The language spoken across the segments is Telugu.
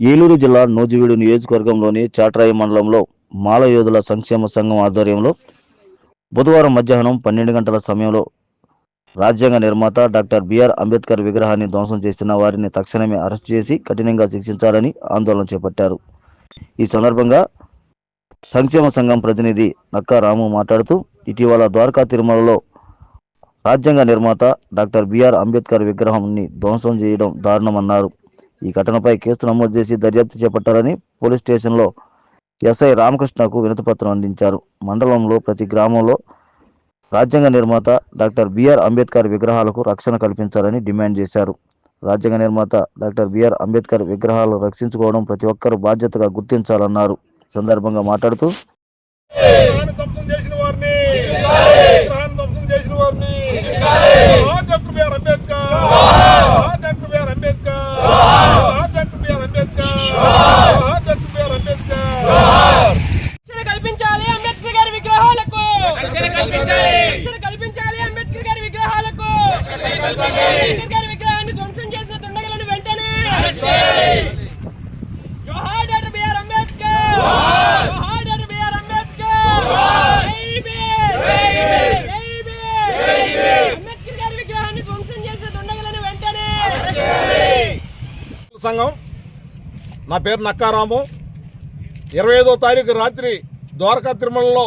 ఏలూరు జిల్లా నూజివీడు నియోజకవర్గంలోని చాట్రాయి మండలంలో మాలయోధుల సంక్షేమ సంఘం ఆధ్వర్యంలో బుధవారం మధ్యాహ్నం పన్నెండు గంటల సమయంలో రాజ్యాంగ నిర్మాత డాక్టర్ బిఆర్ అంబేద్కర్ విగ్రహాన్ని ధ్వంసం చేసిన వారిని తక్షణమే అరెస్ట్ చేసి కఠినంగా శిక్షించాలని ఆందోళన చేపట్టారు. ఈ సందర్భంగా సంక్షేమ సంఘం ప్రతినిధి నక్కా రాము మాట్లాడుతూ ఇటీవల ద్వారకా తిరుమలలో రాజ్యాంగ నిర్మాత డాక్టర్ బిఆర్ అంబేద్కర్ విగ్రహాన్ని ధ్వంసం చేయడం దారుణమన్నారు. ఈ ఘటనపై కేసు నమోదు చేసి దర్యాప్తు చేపట్టాలని పోలీస్ స్టేషన్లో ఎస్ఐ రామకృష్ణకు వినతిపత్రం అందించారు. మండలంలో ప్రతి గ్రామంలో రాజ్యాంగ నిర్మాత డాక్టర్ బిఆర్ అంబేద్కర్ విగ్రహాలకు రక్షణ కల్పించాలని డిమాండ్ చేశారు. రాజ్యాంగ నిర్మాత డాక్టర్ బిఆర్ అంబేద్కర్ విగ్రహాలు రక్షించుకోవడం ప్రతి ఒక్కరూ బాధ్యతగా గుర్తించాలన్నారు. సందర్భంగా మాట్లాడుతూ విగ్రహాన్ని ధ్వంసం చేసిన వారిని విగ్రహాన్ని ధ్వంసం చేసిన వారిని జోహార్ డాక్టర్ బిఆర్ అంబేద్కర్ జోహార్ డాక్టర్ బిఆర్ అంబేద్కర్ జోహార్ డాక్టర్ బిఆర్ అంబేద్కర్ జోహార్ డాక్టర్ బిఆర్ అంబేద్కర్ రక్షణ కల్పించాలి అంబేద్కర్ గారి విగ్రహాలకు రక్షణ కల్పించాలి రక్షణ కల్పించాలి అంబేద్కర్ గారి విగ్రహాలకు అంబేద్కర్ గారి విగ్రహాన్ని ధ్వంసం చేసిన దుండగులను వెంటనే జోహార్ డాక్టర్ బిఆర్ అంబేద్కర్. జోహార్! Doctor B R Ambedkar. జై భీమ్. జై భీమ్. అంబేద్కర్ గారి విగ్రహాన్ని ధ్వంసం చేసిన దుండగులను వెంటనే సంఘం నా పేరు నక్కారాము. ఇరవై ఐదో తారీఖు రాత్రి ద్వారకా తిరుమలలో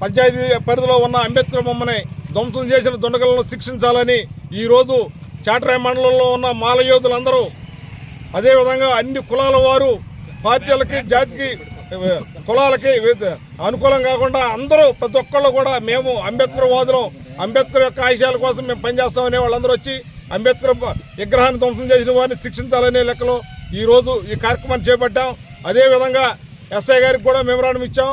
పంచాయతీ పరిధిలో ఉన్న అంబేద్కర్ బొమ్మని ధ్వంసం చేసిన దొండగలను శిక్షించాలని ఈరోజు చాటరాయ మండలంలో ఉన్న మాలయోధులందరూ అదేవిధంగా అన్ని కులాల వారు పార్టీలకి జాతికి కులాలకి అనుకూలం కాకుండా అందరూ ప్రతి ఒక్కళ్ళు కూడా మేము అంబేద్కర్ వాదులం. అంబేద్కర్ యొక్క ఆశయాల కోసం మేము పనిచేస్తామనే వాళ్ళందరూ వచ్చి అంబేద్కర్ విగ్రహాన్ని ధ్వంసం చేసిన వారిని శిక్షించాలనే లెక్కలో ఈరోజు ఈ కార్యక్రమాన్ని చేపట్టాం. అదేవిధంగా ఎస్ఐ గారికి కూడా మెమరాండం ఇచ్చాం.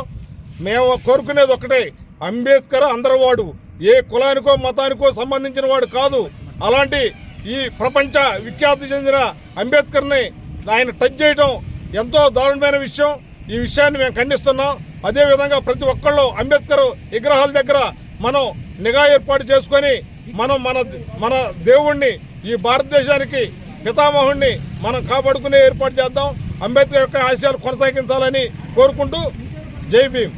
మేము కోరుకునేది ఒకటే అంబేద్కర్ అందరవాడు. ఏ కులానికో మతానికో సంబంధించిన వాడు కాదు. అలాంటి ఈ ప్రపంచ విఖ్యాతి చెందిన అంబేద్కర్ని ఆయన టచ్ చేయడం ఎంతో దారుణమైన విషయం. ఈ విషయాన్ని మేము ఖండిస్తున్నాం. అదేవిధంగా ప్రతి ఒక్కళ్ళు అంబేద్కర్ విగ్రహాల దగ్గర మనం నిఘా ఏర్పాటు చేసుకొని మనం మన మన దేవుణ్ణి ఈ భారతదేశానికి పితామహుణ్ణి మనం కాపాడుకునే ఏర్పాటు చేద్దాం. అంబేద్కర్ యొక్క ఆశయాలు కొనసాగించాలని కోరుకుంటూ జై భీమ్.